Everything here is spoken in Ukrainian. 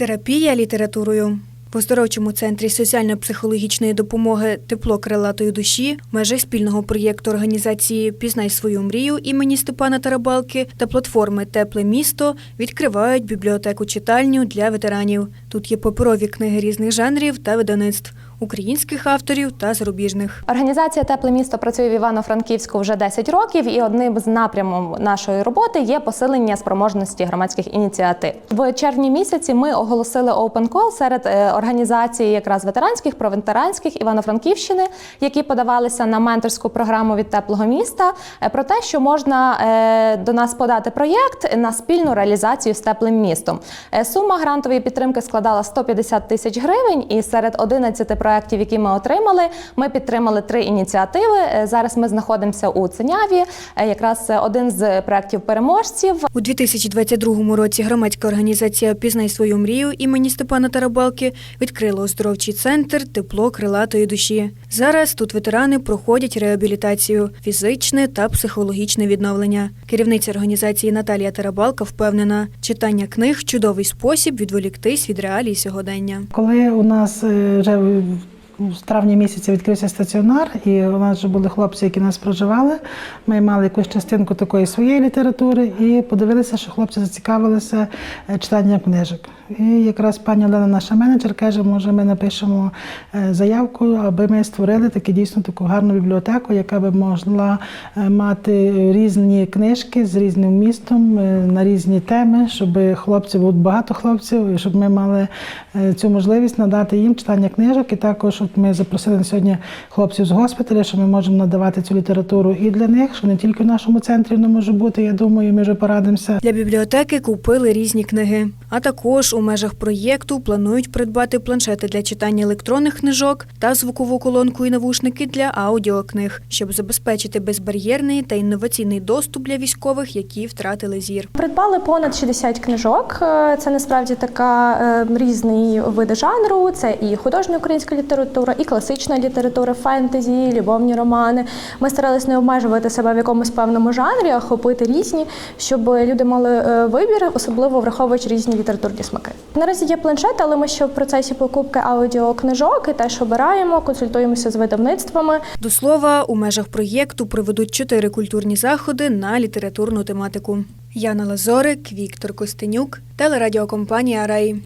Терапія літературою. В оздоровчому центрі соціально-психологічної допомоги Тепло крилатої душі в межах спільного проєкту організації Пізнай свою мрію імені Степана Тарабалки та платформи Тепле місто відкривають бібліотеку читальню для ветеранів. Тут є паперові книги різних жанрів та видавництв українських авторів та зарубіжних. Організація Тепле місто працює в Івано-Франківську вже 10 років, і одним з напрямів нашої роботи є посилення спроможності громадських ініціатив. В червні місяці ми оголосили open call серед е, організацій якраз ветеранських, проветеранських Івано-Франківщини, які подавалися на менторську програму від теплого міста. е, Про те, що можна е, до нас подати проєкт на спільну реалізацію з теплим містом. Сума грантової підтримки складала 150 тисяч гривень, і серед 11 проєктів, які ми отримали, ми підтримали три ініціативи. Е, Зараз ми знаходимося у Циняві. Е, Якраз один з проєктів переможців. У 2022 році громадська організація Пізнай свою мрію імені Степана Тарабалки відкрила оздоровчий центр Тепло крилатої душі. Зараз тут ветерани проходять реабілітацію, фізичне та психологічне відновлення. Керівниця організації Наталія Тарабалка впевнена, читання книг чудовий спосіб відволіктись від реалій сьогодення. Коли у нас е, вже в травні місяці відкрився стаціонар, і у нас вже були хлопці, які нас проживали. Ми мали якусь частинку такої своєї літератури і подивилися, що хлопці зацікавилися е, читанням книжок. І якраз пані Олена, наша менеджер, каже, може, ми напишемо е, заявку, аби ми створили таку дійсно таку гарну бібліотеку, яка би могла е, мати різні книжки з різним містом е, на різні теми, щоб хлопців було багато хлопців, і щоб ми мали цю можливість надати їм читання книжок. І також от ми запросили на сьогодні хлопців з госпіталя, що ми можемо надавати цю літературу і для них, що не тільки в нашому центрі воно може бути. Я думаю, ми вже порадимося. Для бібліотеки купили різні книги. А також у межах проєкту планують придбати планшети для читання електронних книжок та звукову колонку і навушники для аудіокниг, щоб забезпечити безбар'єрний та інноваційний доступ для військових, які втратили зір. Придбали понад 60 книжок. Е, Це насправді така е, різний види жанру. Це і художня українська література, і класична література, фентезі, любовні романи. Ми старалися не обмежувати себе в якомусь певному жанрі, а хопити різні, щоб люди мали е, вибір, особливо враховуючи різні літературні смаки. Наразі є планшет, але ми ще в процесі покупки аудіокнижок і теж обираємо, консультуємося з видавництвами. До слова, у межах проєкту проведуть чотири культурні заходи на літературну тематику. Яна Лазорик, Віктор Костенюк, телерадіокомпанія Рай.